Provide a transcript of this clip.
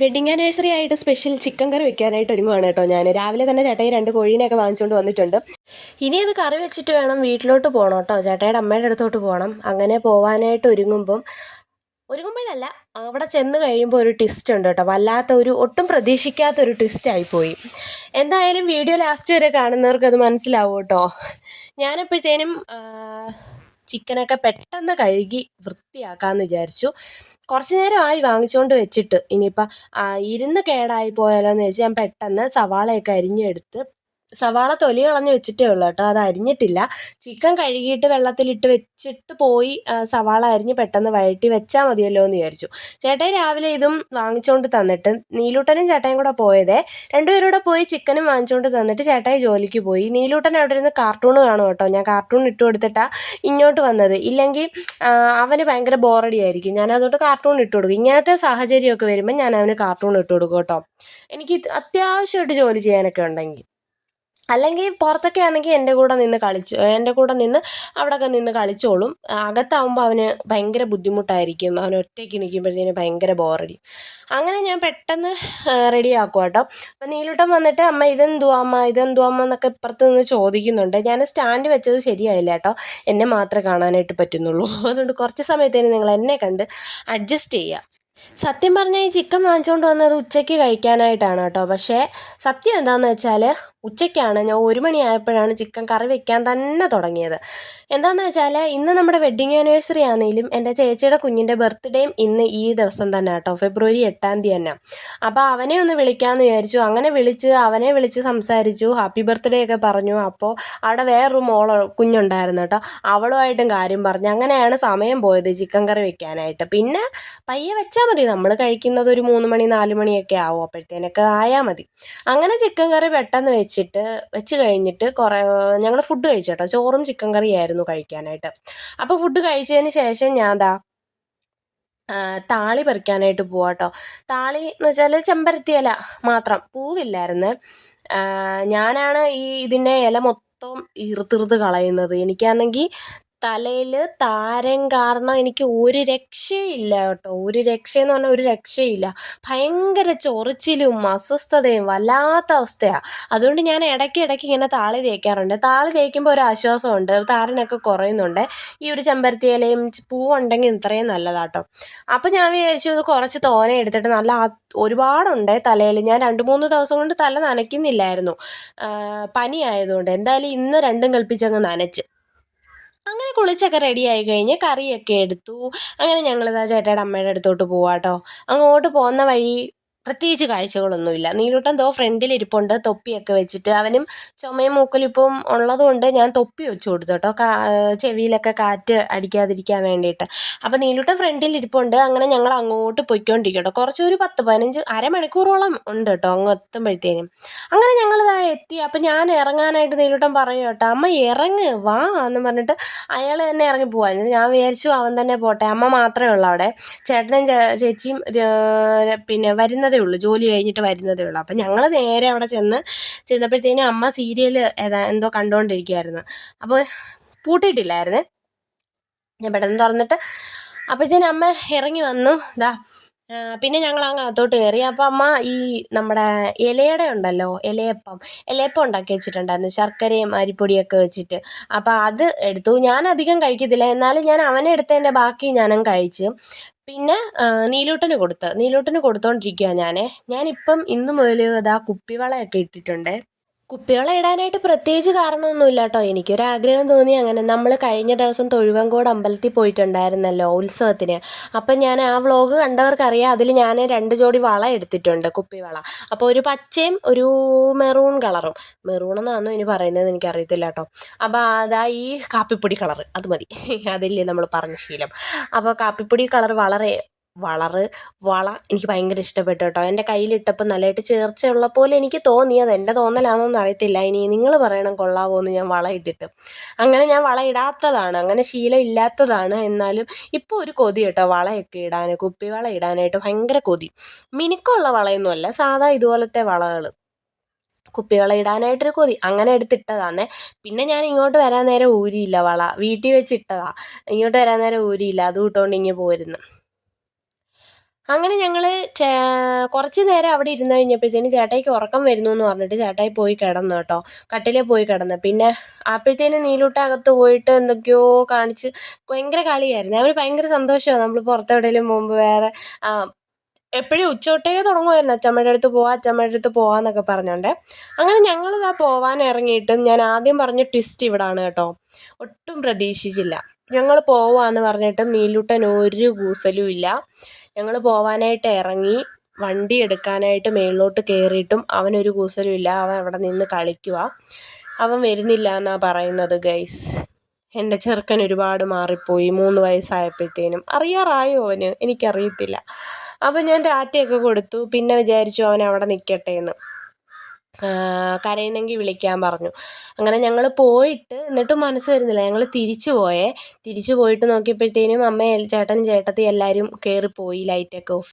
Wedding anniversary ആയിട്ട് special chicken curry വെക്കാനായിട്ട് ഒരുങ്ങുവാണ് കേട്ടോ ഞാൻ രാവിലെ തന്നെ ചേട്ടായി രണ്ട് കോഴീനെയൊക്കെ വാങ്ങിച്ചുകൊണ്ട് വന്നിട്ടുണ്ട്. ഇനി അത് കറി വെച്ചിട്ട് വേണം വീട്ടിലോട്ട് പോകണം കേട്ടോ. ചേട്ടായിയുടെ അമ്മയുടെ അടുത്തോട്ട് പോകണം അങ്ങനെ പോകാനായിട്ട് ഒരുങ്ങുമ്പം ഒരുങ്ങുമ്പോഴല്ല അവിടെ ചെന്ന് കഴിയുമ്പോൾ ഒരു ട്വിസ്റ്റ് ഉണ്ട് കേട്ടോ. വല്ലാത്ത ഒരു ഒട്ടും പ്രതീക്ഷിക്കാത്ത ഒരു ട്വിസ്റ്റ് ആയിപ്പോയി. എന്തായാലും വീഡിയോ ലാസ്റ്റ് വരെ കാണുന്നവർക്ക് അത് മനസ്സിലാവും കേട്ടോ. ഞാനപ്പോഴത്തേനും ചിക്കനൊക്കെ പെട്ടെന്ന് കഴുകി വൃത്തിയാക്കാമെന്ന് വിചാരിച്ചു. കുറച്ച് നേരമായി വാങ്ങിച്ചുകൊണ്ട് വെച്ചിട്ട്. ഇനിയിപ്പം ഇരുന്ന് കേടായി പോയാലോ എന്ന് വെച്ച് ഞാൻ പെട്ടെന്ന് സവാളയൊക്കെ അരിഞ്ഞെടുത്ത് സവാള തൊലി കളഞ്ഞ് വെച്ചിട്ടേ ഉള്ളൂ കേട്ടോ. അത് അരിഞ്ഞിട്ടില്ല. ചിക്കൻ കഴുകിയിട്ട് വെള്ളത്തിലിട്ട് വെച്ചിട്ട് പോയി സവാള അരിഞ്ഞ് പെട്ടെന്ന് വഴറ്റി വെച്ചാൽ മതിയല്ലോ എന്ന് വിചാരിച്ചു. ചേട്ടൻ രാവിലെ ഇതും വാങ്ങിച്ചുകൊണ്ട് തന്നിട്ട് നീലൂട്ടനും ചേട്ടനും കൂടെ പോയതേ രണ്ടുപേരും കൂടെ പോയി ചിക്കനും വാങ്ങിച്ചുകൊണ്ട് തന്നിട്ട് ചേട്ടായി ജോലിക്ക് പോയി. നീലൂട്ടൻ അവിടെ ഇരുന്ന് കാർട്ടൂൺ കാണും കേട്ടോ. ഞാൻ കാർട്ടൂൺ ഇട്ട് കൊടുത്തിട്ടാണ് ഇങ്ങോട്ട് വന്നത്. ഇല്ലെങ്കിൽ അവന് ഭയങ്കര ബോറടി ആയിരിക്കും. ഞാൻ അതുകൊണ്ട് കാർട്ടൂൺ ഇട്ട് കൊടുക്കും. ഇങ്ങനത്തെ സാഹചര്യമൊക്കെ വരുമ്പോൾ ഞാൻ അവന് കാർട്ടൂൺ ഇട്ട് കൊടുക്കും കേട്ടോ. എനിക്ക് അത്യാവശ്യമായിട്ട് ജോലി ചെയ്യാനൊക്കെ ഉണ്ടെങ്കിൽ. അല്ലെങ്കിൽ പുറത്തൊക്കെ ആണെങ്കിൽ എന്റെ കൂടെ നിന്ന് കളിച്ചു എന്റെ കൂടെ നിന്ന് അവിടെയൊക്കെ നിന്ന് കളിച്ചോളും. അകത്താവുമ്പോൾ അവന് ഭയങ്കര ബുദ്ധിമുട്ടായിരിക്കും. അവൻ ഒറ്റയ്ക്ക് നിൽക്കുമ്പോഴത്തേന് ഭയങ്കര ബോറടി അങ്ങനെ ഞാൻ പെട്ടെന്ന് റെഡി ആക്കും കേട്ടോ അപ്പം നീലൂട്ടം വന്നിട്ട് അമ്മ ഇതെന്തുവാ അമ്മ? ഇതെന്തുവാ അമ്മ? എന്നൊക്കെ ഇപ്പുറത്ത് നിന്ന് ചോദിക്കുന്നുണ്ട്. ഞാൻ സ്റ്റാൻഡ് വെച്ചത് ശരിയായില്ല കേട്ടോ എന്നെ മാത്രമേ കാണാനായിട്ട് പറ്റുന്നുള്ളൂ. അതുകൊണ്ട് കുറച്ച് സമയത്തേന് നിങ്ങൾ എന്നെ കണ്ട് അഡ്ജസ്റ്റ് ചെയ്യുക സത്യം പറഞ്ഞാൽ ഈ ചിക്കൻ വാങ്ങിച്ചുകൊണ്ട് വന്നത് ഉച്ചയ്ക്ക് കഴിക്കാനായിട്ടാണ് കേട്ടോ പക്ഷേ സത്യം എന്താണെന്ന് വെച്ചാൽ ഉച്ചയ്ക്കാണ് ഞാൻ ഒരു മണിയായപ്പോഴാണ് ചിക്കൻ കറി വെക്കാൻ തന്നെ തുടങ്ങിയത്. എന്താണെന്ന് വെച്ചാൽ ഇന്ന് നമ്മുടെ വെഡ്ഡിങ് ആനിവേഴ്സറി ആണെങ്കിലും എന്റെ ചേച്ചിയുടെ കുഞ്ഞിന്റെ ബർത്ത്ഡേയും ഇന്ന് ഈ ദിവസം തന്നെ കേട്ടോ ഫെബ്രുവരി എട്ടാം തീയതി തന്നെ. അപ്പോൾ അവനെ ഒന്ന് വിളിക്കാമെന്ന് വിചാരിച്ചു. അങ്ങനെ വിളിച്ച് അവനെ വിളിച്ച് സംസാരിച്ചു ഹാപ്പി ബർത്ത്ഡേ ഒക്കെ പറഞ്ഞു. അപ്പോൾ അവിടെ വേറൊരു മോൾ കുഞ്ഞുണ്ടായിരുന്നു കേട്ടോ അവളുമായിട്ടും കാര്യം പറഞ്ഞു. അങ്ങനെയാണ് സമയം പോയത് ചിക്കൻ കറി വെക്കാനായിട്ട്. പിന്നെ പയ്യെ വെച്ചാൽ മതി. നമ്മൾ കഴിക്കുന്നത് ഒരു മൂന്ന് മണി നാല് മണിയൊക്കെ ആവും അപ്പോഴത്തേനൊക്കെ ആയാൽ മതി. അങ്ങനെ ചിക്കൻ കറി പെട്ടെന്ന് വെച്ച് വെച്ചിട്ട് വെച്ച് കഴിഞ്ഞിട്ട് കുറേ ഞങ്ങൾ ഫുഡ് കഴിച്ചു കേട്ടോ ചോറും ചിക്കൻ കറിയായിരുന്നു കഴിക്കാനായിട്ട്. അപ്പോൾ ഫുഡ് കഴിച്ചതിന് ശേഷം ഞാൻ ദാ താളി പറിക്കാനായിട്ട് പോവാം കേട്ടോ താളി എന്ന് വെച്ചാൽ ചെമ്പരത്തി ഇല മാത്രം. പൂവില്ലായിരുന്നു. ഞാനാണ് ഈ ഇതിന്റെ ഇല മൊത്തം ഇറുത്തിറുത്ത് കളയുന്നത്. എനിക്കാണെങ്കിൽ തലയിൽ താരൻ കാരണം എനിക്ക് ഒരു രക്ഷയില്ല കേട്ടോ. ഒരു രക്ഷയെന്ന് പറഞ്ഞാൽ ഒരു രക്ഷയില്ല. ഭയങ്കര ചൊറിച്ചിലും അസ്വസ്ഥതയും വല്ലാത്ത അവസ്ഥയാണ് അതുകൊണ്ട് ഞാൻ ഇടയ്ക്ക് ഇടയ്ക്ക് ഇങ്ങനെ താളി തേക്കാറുണ്ട്. താളി തേക്കുമ്പോൾ ഒരു ആശ്വാസമുണ്ട്. താരനൊക്കെ കുറയുന്നുണ്ട്. ഈ ഒരു ചെമ്പരത്തി ഇലയും പൂവുണ്ടെങ്കിൽ ഇത്രയും നല്ലതാട്ടോ. അപ്പോൾ ഞാൻ വിചാരിച്ചു ഇത് കുറച്ച് തോന എടുത്തിട്ട് നല്ല ഒരുപാടുണ്ട് തലയിൽ ഞാൻ രണ്ട് മൂന്ന് ദിവസം കൊണ്ട് തല നനയ്ക്കുന്നില്ലായിരുന്നു. പനി ആയതുകൊണ്ട് എന്തായാലും ഇന്ന് രണ്ടും കൽപ്പിച്ചങ്ങ് നനച്ച്. അങ്ങനെ കുളിച്ചൊക്കെ റെഡി ആയി കഴിഞ്ഞ് കറിയൊക്കെ എടുത്തു. അങ്ങനെ ഞങ്ങൾ ഇതാ ചേട്ടയുടെ അമ്മയുടെ അടുത്തോട്ട് പോവാട്ടോ. അങ്ങോട്ട് പോകുന്ന വഴി പ്രത്യേകിച്ച് കാഴ്ചകളൊന്നുമില്ല. നീലൂട്ടൻ ദോ ഫ്രണ്ടിലിരിപ്പുണ്ട്. തൊപ്പിയൊക്കെ വെച്ചിട്ട് അവനും ചുമയും മൂക്കലിപ്പും ഉള്ളതുകൊണ്ട് ഞാൻ തൊപ്പി വെച്ചു കൊടുത്തു കേട്ടോ. ചെവിയിലൊക്കെ കാറ്റ് അടിക്കാതിരിക്കാൻ വേണ്ടിയിട്ട്. അപ്പോൾ നീലൂട്ടൻ ഫ്രണ്ടിലിരിപ്പുണ്ട്. അങ്ങനെ ഞങ്ങൾ അങ്ങോട്ട് പൊയ്ക്കൊണ്ടിരിക്കും കേട്ടോ. കുറച്ചൊരു പത്ത് പതിനഞ്ച് അരമണിക്കൂറോളം ഉണ്ട് കേട്ടോ അങ്ങ് എത്തുമ്പോഴത്തേനും. അങ്ങനെ ഞങ്ങൾ ഇതാ എത്തി. അപ്പോൾ ഞാൻ ഇറങ്ങാനായിട്ട് നീലൂട്ടൻ പറയും കേട്ടോ അമ്മ ഇറങ്ങ് വാ എന്ന് പറഞ്ഞിട്ട് അയാൾ തന്നെ ഇറങ്ങി പോകാൻ ഞാൻ വിചാരിച്ചു അവൻ തന്നെ പോട്ടെ. അമ്മ മാത്രമേ ഉള്ളൂ അവിടെ. ചേട്ടനും ചേച്ചിയും പിന്നെ വരുന്നത് വരുന്നതേ ഉള്ളൂ. ജോലി കഴിഞ്ഞിട്ട് വരുന്നതേ ഉള്ളൂ. അപ്പം ഞങ്ങൾ നേരെ അവിടെ ചെന്ന് ചെന്നപ്പോഴത്തേനും അമ്മ സീരിയൽ ഏതാ എന്തോ കണ്ടുകൊണ്ടിരിക്കുകയായിരുന്നു അപ്പോൾ പൂട്ടിയിട്ടില്ലായിരുന്നേ. ഞാൻ പെട്ടെന്ന് തുറന്നിട്ട് അപ്പോഴത്തേനും അമ്മ ഇറങ്ങി വന്നു. ഇതാ പിന്നെ ഞങ്ങൾ അങ്ങ് അകത്തോട്ട് കയറി. അപ്പം അമ്മ ഈ നമ്മുടെ ഇലയുടെ ഉണ്ടല്ലോ ഇലയപ്പം ഇലയപ്പം ഉണ്ടാക്കി വെച്ചിട്ടുണ്ടായിരുന്നു. ശർക്കരയും അരിപ്പൊടിയൊക്കെ വെച്ചിട്ട്. അപ്പോൾ അത് എടുത്തു. ഞാൻ അധികം കഴിക്കത്തില്ല. എന്നാലും ഞാൻ അവനെടുത്തതിന്റെ ബാക്കി ഞാനും കഴിച്ചു. പിന്നെ നീലൂട്ടന് കൊടുത്ത്. നീലൂട്ടന് കൊടുത്തുകൊണ്ടിരിക്കുകയാണ് ഞാൻ ഞാനിപ്പം ഇന്ന് മുതൽ ഇതാ കുപ്പിവളയൊക്കെ ഇട്ടിട്ടുണ്ട്. കുപ്പിവള ഇടാനായിട്ട് പ്രത്യേകിച്ച് കാരണമൊന്നുമില്ല കേട്ടോ എനിക്കൊരാഗ്രഹം തോന്നി അങ്ങനെ നമ്മൾ കഴിഞ്ഞ ദിവസം തൊഴുവങ്കോട് അമ്പലത്തിൽ പോയിട്ടുണ്ടായിരുന്നല്ലോ ഉത്സവത്തിന്. അപ്പം ഞാൻ ആ വ്ളോഗ് കണ്ടവർക്കറിയാം അതിൽ ഞാൻ രണ്ട് ജോഡി വള എടുത്തിട്ടുണ്ട് കുപ്പിവള അപ്പോൾ ഒരു പച്ചയും ഒരു മെറൂൺ കളറും. മെറൂൺ എന്നാണോ ഇനി പറയുന്നത് എനിക്കറിയത്തില്ല കേട്ടോ അപ്പോൾ അതാ ഈ കാപ്പിപ്പൊടി കളർ അത് മതി. അതില്ലേ നമ്മൾ പറഞ്ഞ ശീലം. അപ്പോൾ കാപ്പിപ്പൊടി കളർ വളരെ വളറ് വള എനിക്ക് ഭയങ്കര ഇഷ്ടപ്പെട്ടു കേട്ടോ. എന്റെ കയ്യിലിട്ടപ്പോൾ നല്ലതായിട്ട് ചേർച്ചയുള്ള പോലെ എനിക്ക് തോന്നി. അത് എന്റെ തോന്നലാണെന്നൊന്നും അറിയത്തില്ല. ഇനി നിങ്ങൾ പറയണം കൊള്ളാവോ എന്ന് ഞാൻ വള ഇട്ടിട്ട്. അങ്ങനെ ഞാൻ വള ഇടാത്തതാണ്. അങ്ങനെ ശീലം ഇല്ലാത്തതാണ്. എന്നാലും ഇപ്പോൾ ഒരു കൊതി കേട്ടോ. വളയൊക്കെ ഇടാൻ കുപ്പിവള ഇടാനായിട്ട് ഭയങ്കര കൊതി. മിനുക്കമുള്ള വളയൊന്നുമല്ല. സാധാ ഇതുപോലത്തെ വളകൾ കുപ്പിവള ഇടാനായിട്ടൊരു കൊതി. അങ്ങനെ എടുത്തിട്ടതാന്നേ. പിന്നെ ഞാൻ ഇങ്ങോട്ട് വരാൻ നേരം ഊരിയില്ല വള. വീട്ടിൽ വെച്ചിട്ടതാ. ഇങ്ങോട്ട് വരാൻ നേരം ഊരിയില്ല. അതും ഇട്ടുകൊണ്ട് ഇങ്ങനെ പോരുന്നു. അങ്ങനെ ഞങ്ങൾ കുറച്ച് നേരം അവിടെ ഇരുന്ന് കഴിഞ്ഞപ്പോഴത്തേന് ചേട്ടായിക്ക് ഉറക്കം വരുന്നു എന്ന് പറഞ്ഞിട്ട് ചേട്ടായി പോയി കിടന്നു കേട്ടോ. കട്ടിലേ പോയി കിടന്നു. പിന്നെ അപ്പോഴത്തേന് നീലൂട്ടകത്ത് പോയിട്ട് എന്തൊക്കെയോ കാണിച്ച് ഭയങ്കര കളിയായിരുന്നു. അവർ ഭയങ്കര സന്തോഷമാണ് നമ്മൾ പുറത്തെവിടെയെങ്കിലും മുമ്പ് വേറെ എപ്പോഴും ഉച്ചോട്ടേ തുടങ്ങുമായിരുന്നു. അച്ചമ്മയുടെ അടുത്ത് പോവാം അച്ചമ്മയുടെ അടുത്ത് പോവാന്നൊക്കെ പറഞ്ഞോണ്ട്. അങ്ങനെ ഞങ്ങൾ ആ പോവാൻ ഇറങ്ങിയിട്ടും ഞാൻ ആദ്യം പറഞ്ഞ ട്വിസ്റ്റ് ഇവിടാണ് കേട്ടോ. ഒട്ടും പ്രതീക്ഷിച്ചില്ല. ഞങ്ങൾ പോവാന്ന് പറഞ്ഞിട്ടും നീലൂട്ടൻ ഒരു കൂസലും ഇല്ല. ഞങ്ങൾ പോവാനായിട്ട് ഇറങ്ങി വണ്ടി എടുക്കാനായിട്ട് മേളിലോട്ട് കയറിയിട്ടും അവനൊരു കൂസലും ഇല്ല. അവൻ അവിടെ നിന്ന് കളിക്കുക അവൻ വരുന്നില്ല എന്നാണ് പറയുന്നത് ഗൈസ് എന്റെ ചെറുക്കൻ ഒരുപാട് മാറിപ്പോയി മൂന്ന് വയസ്സായപ്പോഴത്തേനും. അറിയാറായോ അവന്? എനിക്കറിയത്തില്ല. അപ്പം ഞാൻ ഡാറ്റയൊക്കെ കൊടുത്തു. പിന്നെ വിചാരിച്ചു അവൻ അവിടെ നിൽക്കട്ടെ എന്ന് കരയുന്നെങ്കിൽ വിളിക്കാൻ പറഞ്ഞു. അങ്ങനെ ഞങ്ങൾ പോയിട്ട് എന്നിട്ടും മനസ്സ് വരുന്നില്ല. ഞങ്ങൾ തിരിച്ചു പോയേ. തിരിച്ചു പോയിട്ട് നോക്കിയപ്പോഴത്തേനും അമ്മയും ചേട്ടനും ചേട്ടത്തി എല്ലാവരും കയറിപ്പോയി ലൈറ്റൊക്കെ ഓഫ്